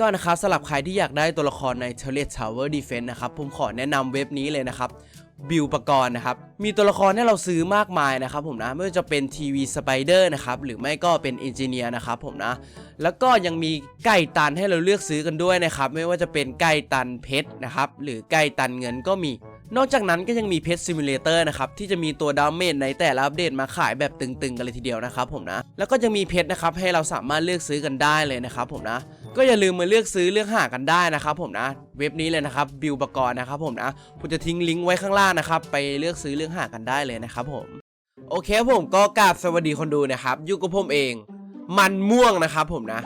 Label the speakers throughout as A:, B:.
A: ก็นะครับสำหรับใครที่อยากได้ตัวละครใน t e l e Tower Defense นะครับ ผมขอแนะนำเว็บนี้เลยนะครับบิวปกรณ์นะครับ มีตัวละครให้เราซื้อมากมายนะครับผมนะ ไม่ว่าจะเป็นทีวีสไปเดอร์นะครับ หรือไม่ก็เป็นเอนจิเนียร์นะครับผมนะ แล้วก็ยังมีไก่ตันให้เราเลือกซื้อกันด้วยนะครับ ไม่ว่าจะเป็นไก่ตันเพชรนะครับ หรือไก่ตันเงินก็มี นอกจากนั้นก็ยังมีเพชรซิมูเลเตอร์นะครับ ที่จะมีตัวดาเมจในแต่ละอัปเดตมาขายแบบตึงๆกันเลยทีเดียวนะครับผมนะ แล้วก็ยังมีเพชรนะครับให้เราสามารถเลือกซื้อกันได้เลยนะครับผมนะ ก็อย่าลืมมาเลือกซื้อเลือกหากันได้นะครับผมนะเว็บนี้เลยนะครับบิวปกรณ์นะครับผมนะผมจะทิ้งลิงก์ไว้ข้างล่างนะครับไปเลือกซื้อเลือกหากันได้เลยนะครับผมโอเคผมก็กราบสวัสดีคนดูนะครับอยู่กับผมเอง มันม่วงนะครับผมนะ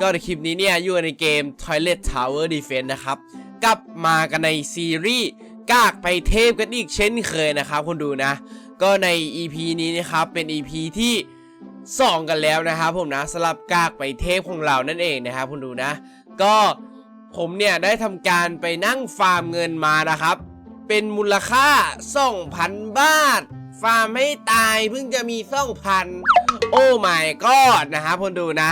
A: ก็ในคลิปนี้เนี่ยอยู่ในเกม Toilet Tower Defense นะครับกลับมากันในซีรีส์กากไปเทพกันอีกเช่นเคยนะครับคนดูนะ ก็ใน EP นี้นะครับเป็น EP ที่ 2 กันแล้วนะครับผมนะสลับกากไปเทพของเรานั่นเองนะครับคุณดูนะ ก็ผมเนี่ยได้ทำการไปนั่งฟาร์มเงินมานะครับ เป็นมูลค่า 2,000 บาท ฟาร์มไม่ตายเพิ่งจะมี2,000โอ้ my god นะครับคนดูนะ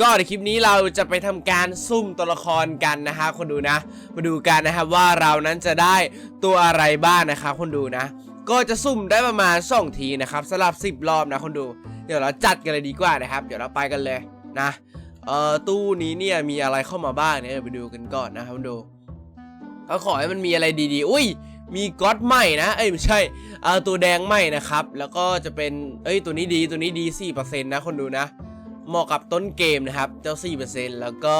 A: ก็ในคลิปนี้เราจะไปทำการซุ่มตัวละครกันนะฮะคนดูนะ มาดูกันนะครับว่าเรานั้นจะได้ตัวอะไรบ้างนะครับคนดูนะ ก็จะซุ่มได้ประมาณ2ทีนะครับสลับ 10 รอบนะคนดูเดี๋ยวเราจัดกันเลยดีกว่านะครับ เดี๋ยวเราไปกันเลยนะเอ่อตู้นี้เนี่ยมีอะไรเข้ามาบ้างเนี่ยไปดูกันก่อนนะครับดูก็ขอให้มันมีอะไรดีๆ อุ้ย มีก๊อตใหม่นะ เอ้ยไม่ใช่เอ่อตัวแดงใหม่นะครับ แล้วก็จะเป็น เอ้ยตัวนี้ดีตัวนี้ดี4%นะคนดูนะ เหมาะกับต้นเกมนะครับ เจ้า 4%แล้วก็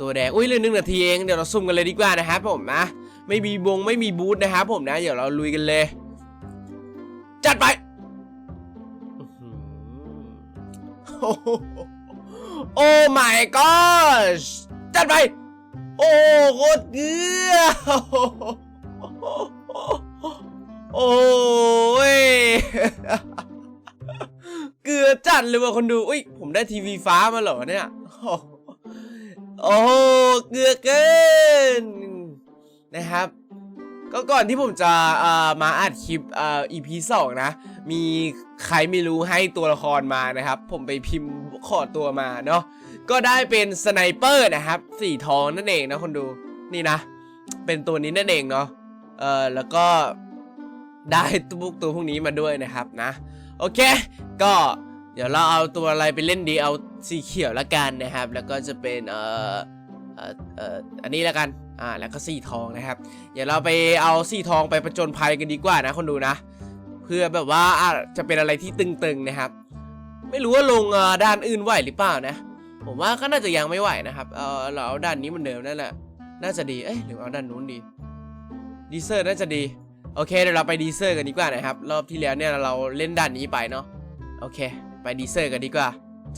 A: ตัวแดง อุ้ยเหลือหนึ่งนาทีเองเดี๋ยวเราซุ่มกันเลยดีกว่านะครับผมนะ ไม่มีบงไม่มีบูธนะครับผมนะ เดี๋ยวเราลุยกันเลย จัดไป โอ้โหโอ้ my gosh จัดไป โอ้โคตรเกลือโอ้ยเกลือจัดเลยว่ะคนดู อุ้ย ผมได้ทีวีฟ้ามาเหรอเนี่ย โอ้โหเกลือเกินนะครับ ก็ก่อนที่ผมจะมาอัดคลิปเอ่อ EP 2นะ มีใครไม่รู้ให้ตัวละครมานะครับ ผมไปพิมพ์ขอตัวมาเนาะก็ได้เป็นสไนเปอร์นะครับ สีทองนั่นเองนะคนดูนี่นะ เป็นตัวนี้นั่นเองเนาะเออแล้วก็ได้ตัวตัวพวกนี้มาด้วยนะครับนะ โอเค ก็เดี๋ยวเราเอาตัวอะไรไปเล่นดีเอาสีเขียวละกันนะครับ แล้วก็จะเป็นเออเอ่อเอ่ออันนี้ละกัน อ่าแล้วก็สีทองนะครับ เดี๋ยวเราไปเอาสีทองไปประจนภัยกันดีกว่านะคนดูนะ เพื่อแบบว่าอาจจะเป็นอะไรที่ตึงๆนะครับ ไม่รู้ว่าลงด้านอื่นไหวหรือเปล่านะ ผมว่าก็น่าจะยังไม่ไหวนะครับเออเราเอาด้านนี้เหมือนเดิมนั่นแหละน่าจะดีเอ้ยหรือเอาด้านนู้นดีดีเซอร์น่าจะดีโอเคเดี๋ยวเราไปดีเซอร์กันดีกว่านะครับ รอบที่แล้วเนี่ยเราเล่นด้านนี้ไปเนาะโอเค ไปดีเซอร์กันดีกว่า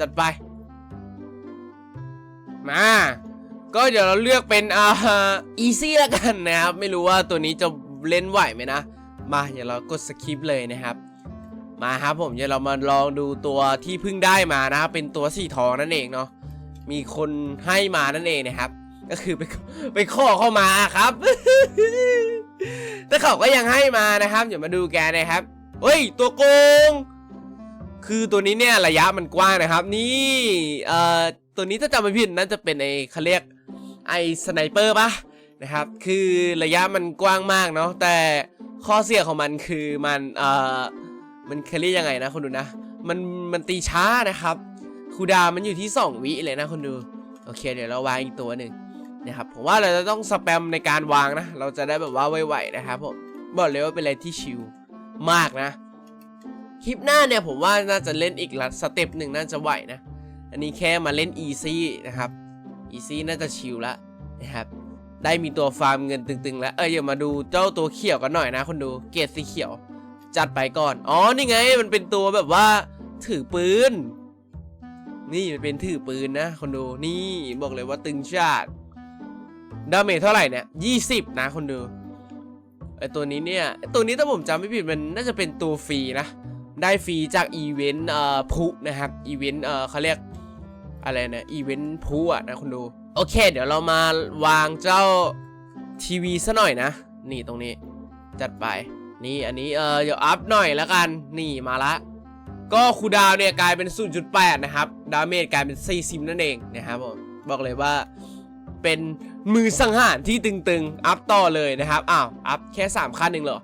A: จัดไป มา ก็เดี๋ยวเราเลือกเป็นอ่าอีซี่ละกันนะครับ ไม่รู้ว่าตัวนี้จะเล่นไหวไหมนะ มาเดี๋ยวเรากดสคริปเลยนะครับ มาครับผมเดี๋ยวเรามาลองดูตัวที่เพิ่งได้มานะครับเป็นตัวสีทองนั่นเองเนาะมีคนให้มานั่นเองนะครับ ก็คือไปไปขอเข้ามาครับแต่เขาก็ยังให้มานะครับเดี๋ยวมาดูแกนะครับเฮ้ยตัวโกง คือตัวนี้เนี่ยระยะมันกว้างนะครับ นี่เอ่อตัวนี้ถ้าจำไม่ผิดน่าจะเป็นไอ้เขาเรียก ไอสไนเปอร์ปะนะครับ คือระยะมันกว้างมากเนาะ แต่ข้อเสียของมันคือมันเอ่อ มันเขาเรียกยังไงนะคนดูนะ มันมันตีช้านะครับ คูดามันอยู่ที่ 2 วิเลยนะคนดู โอเค เดี๋ยวเราวางอีกตัวหนึ่งนะครับ ผมว่าเราจะต้องสแปมในการวางนะ เราจะได้แบบว่าไวๆนะครับผม บอกเลยว่าเป็นอะไรที่ชิลมากนะ คลิปหน้าเนี่ยผมว่าน่าจะเล่นอีกละสเต็ปหนึ่งน่าจะไหวนะ อันนี้แค่มาเล่นอีซี่นะครับ อีซี่น่าจะชิลละนะครับ ได้มีตัวฟาร์มเงินตึงๆ แล้ว เอออย่ามาดูเจ้าตัวเขียวกันหน่อยนะคนดู เกรดสีเขียว จัดไปก่อน อ๋อ นี่ไง มันเป็นตัวแบบว่า ถือปืน นี่มันเป็นถือปืนนะคนดู นี่บอกเลยว่าตึงชาติดาเมจเท่าไหร่เนี่ยยี่สิบนะคนดู ไอตัวนี้เนี่ย ตัวนี้ถ้าผมจำไม่ผิดมันน่าจะเป็นตัวฟรีนะ ได้ฟรีจากอีเวนต์เอ่อพุนะครับ อีเวนต์เอ่อเขาเรียก อะไรนะอีเวนต์พุอะนะคุณดู โอเค เดี๋ยวเรามาวางเจ้าทีวีซะหน่อยนะ นี่ตรงนี้ จัดไป นี่อันนี้เออเดี๋ยวอัพหน่อยแล้วกัน นี่มาละ ก็คูดาวเนี่ยกลายเป็น 0.8 นะครับ ดาเมจกลายเป็น 40 นั่นเองนะครับผม บอกเลยว่าเป็นมือสังหารที่ตึงๆ อัพต่อเลยนะครับ อ้าว อัพแค่ 3 ขั้นเองเหรอ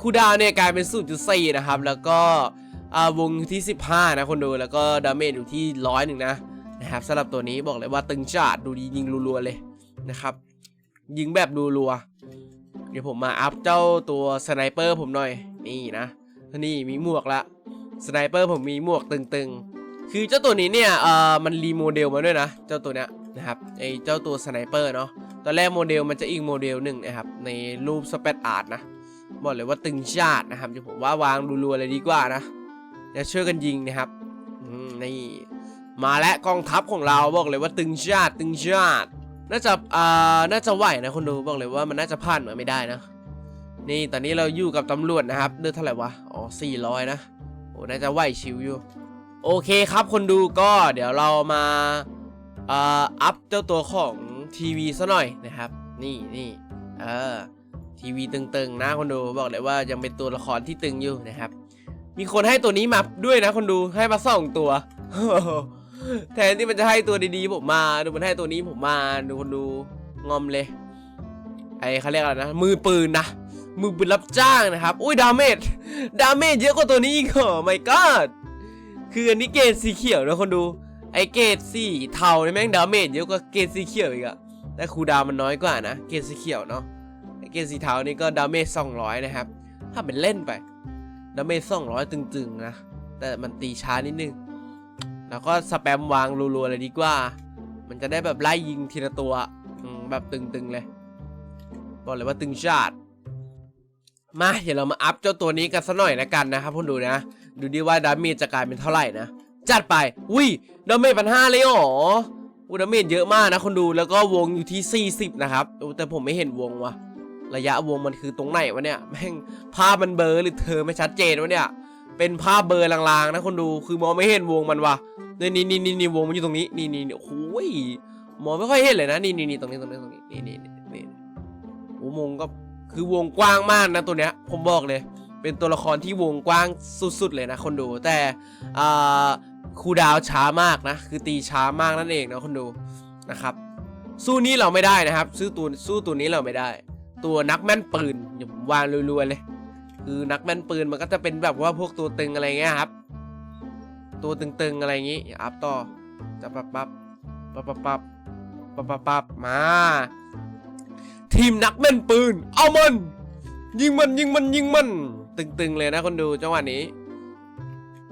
A: คูดาวเนี่ยกลายเป็น 0.4 นะครับ แล้วก็วงที่ 15 นะคนดู แล้วก็ดาเมจอยู่ที่ร้อยหนึ่งนะ นะครับสำหรับตัวนี้บอกเลยว่าตึงจัดดูดียิงรัวๆเลยนะครับ ยิงแบบรัวๆเดี๋ยวผมมาอัพเจ้าตัวสไนเปอร์ผมหน่อยนี่นะนี่มีหมวกละสไนเปอร์ผมมีหมวกตึงๆ คือเจ้าตัวนี้เนี่ยเอ่อมันรีโมเดลมาด้วยนะ เจ้าตัวเนี้ยนะครับไอเจ้าตัวสไนเปอร์เนาะตอนแรกโมเดลมันจะอีกโมเดลหนึ่งนะครับในรูปสเปซอาร์ตนะบอกเลยว่าตึงชาดนะครับเดี๋ยวผมว่าวางรัวๆเลยดีกว่านะจะช่วยกันยิงนะครับนี่ มาแล้วกองทัพของเราบอกเลยว่าตึงชาดตึงชาดน่าจะอ่าน่าจะไหวนะคนดูบอกเลยว่ามันน่าจะผ่านมาไม่ได้นะ นี่ตอนนี้เราอยู่กับตำรวจนะครับเลือดเท่าไหร่วะอ๋อ400 นะโอ้น่าจะไหวชิวอยู่ โอเคครับคนดูก็เดี๋ยวเรามาอ่ออัพเจ้าตัวของทีวีซะหน่อยนะครับ นี่นี่เออทีวีตึงๆนะคนดูบอกเลยว่ายังเป็นตัวละครที่ตึงอยู่นะครับ มีคนให้ตัวนี้มาด้วยนะคนดูให้มาสองตัว แทนที่มันจะให้ตัวดีๆผมมา ดูมันให้ตัวนี้ผมมา ดูคนดูงอมเลย ไอเขาเรียกอะไรนะ มือปืนนะ มือปืนรับจ้างนะครับ อุ้ยดาเมจ ดาเมจเยอะกว่าตัวนี้อีกเหรอไม่ก็คืออันนี้เกรดสีเขียวนะคนดู ไอเกรดสีเทาเนี่ยแม่งดาเมจเยอะกว่าเกรดสีเขียวอีกอะแต่คูดาวมันน้อยกว่านะ เกรดสีเขียวเนาะ ไอเกรดสีเทานี่ก็ดาเมจ200นะครับ ถ้าเป็นเล่นไป ดาเมจ200ตึงๆนะ แต่มันตีช้านิดนึง แล้วก็สแปมวางรัวๆเลยดีกว่า มันจะได้แบบไล่ยิงทีละตัวแบบตึงๆเลย บอกเลยว่าตึงชาดมาเดี๋ยวเรามาอัพเจ้าตัวนี้กันสักหน่อยนะกันนะครับคุณดูนะ ดูดิว่าดาเมจจะกลายเป็นเท่าไหร่นะ จัดไปอุ้ยดาเมจพันห้าเลยหรออุ้ยดาเมจเยอะมากนะคนดูแล้วก็วงอยู่ที่ 40 นะครับแต่ผมไม่เห็นวงวะระยะวงมันคือตรงไหนวะเนี่ย แม่งภาพมันเบลอหรือเธอไม่ชัดเจนวะเนี่ย เป็นภาพเบลอลางๆนะคนดูคือมองไม่เห็นวงมันวะนี่นี่นี่นี่วงมันอยู่ตรงนี้นี่นี่นี่โอ้ยมองไม่ค่อยเห็นเลยนะนี่นี่นี่ตรงนี้ตรงนี้ตรงนี้นี่นี่นี่โอ้วงก็คือวงกว้างมากนะตัวเนี้ย ผมบอกเลย เป็นตัวละครที่วงกว้างสุดๆเลยนะคนดูแต่อ่าคูดาวช้ามากนะ คือตีช้ามากนั่นเองนะคนดูนะครับ สู้นี้เราไม่ได้นะครับสู้ตัวสู้ตัวนี้เราไม่ได้ ตัวนักแม่นปืนอย่าวางรัวๆเลย คือนักแม่นปืนมันก็จะเป็นแบบว่าพวกตัวตึงอะไรเงี้ยครับ ตัวตึงๆอะไรอย่างงี้อัพต่อจะปับปับปับปับปับปับปับปับมา ทีมนักแม่นปืน เอามันยิงมันยิงมันยิงมัน ตึงๆเลยนะคนดูจังหวะนี้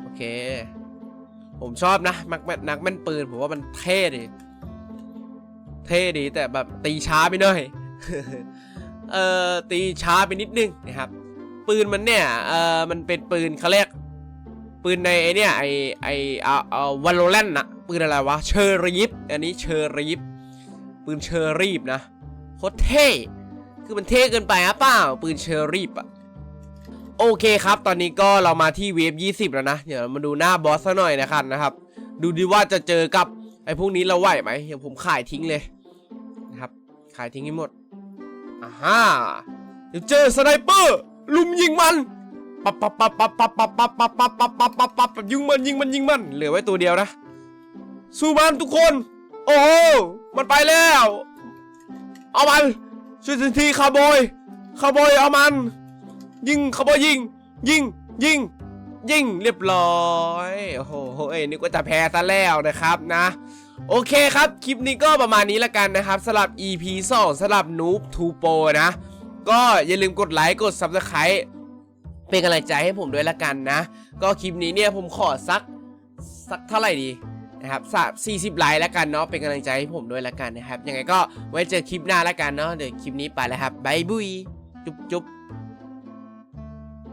A: โอเค ผมชอบนะนักแม่นนักแม่นปืนผมว่ามันเท่ดีเท่ดีแต่แบบตีช้าไปหน่อยเอ่อตีช้าไปนิดนึงนะครับ ปืนมันเนี่ยเอ่อมันเป็นปืนเขาเรียกปืนในไอเนี่ยไอไอเอาเอาวาโลแรนนะปืนอะไรวะเชอรีฟอันนี้เชอรีฟปืนเชอรีฟนะโคตรเท่คือมันเท่เกินไปฮะเปล่าปืนเชอรี่อะโอเคครับ ตอนนี้ก็เรามาที่เวฟ20 แล้วนะ เดี๋ยวมาดูหน้าบอสซะหน่อยนะครับนะครับ ดูดีว่าจะเจอกับไอ้พวกนี้เราไหวไหมเดี๋ยวผมขายทิ้งเลยนะครับ ขายทิ้งให้หมดอ่าฮ่าเดี๋ยวเจอสไนเปอร์ ลุมยิงมันปับปับปับปับปับปับปับปับปับปับปับปับปับปับยิงมันยิงมันยิงมัน เหลือไว้ตัวเดียวนะสู้มันทุกคน โอ้โหมันไปแล้ว เอามันช่วยทันทีคาร์บอยคาร์บอยเอามัน ยิงคาร์บอยยิง ยิงยิงยิงเรียบร้อยโอ้โหเอ้ยนึกว่าจะแพ้ซะแล้วนะครับนะโอเคครับ คลิปนี้ก็ประมาณนี้ละกันนะครับสำหรับ EP 2สำหรับ Noob to Pro นะ ก็อย่าลืมกดไลค์กด Subscribe เป็นกำลังใจให้ผมด้วยละกันนะ ก็คลิปนี้เนี่ยผมขอสักสักเท่าไหร่ดีนะครับสามสี่สิบไลค์แล้วกันเนาะเป็นกำลังใจให้ผมด้วยละกันนะครับ ยังไงก็ไว้เจอคลิปหน้าละกันเนาะเดี๋ยวคลิปนี้ไปแล้วครับบายบุยจุ๊บจุ๊บ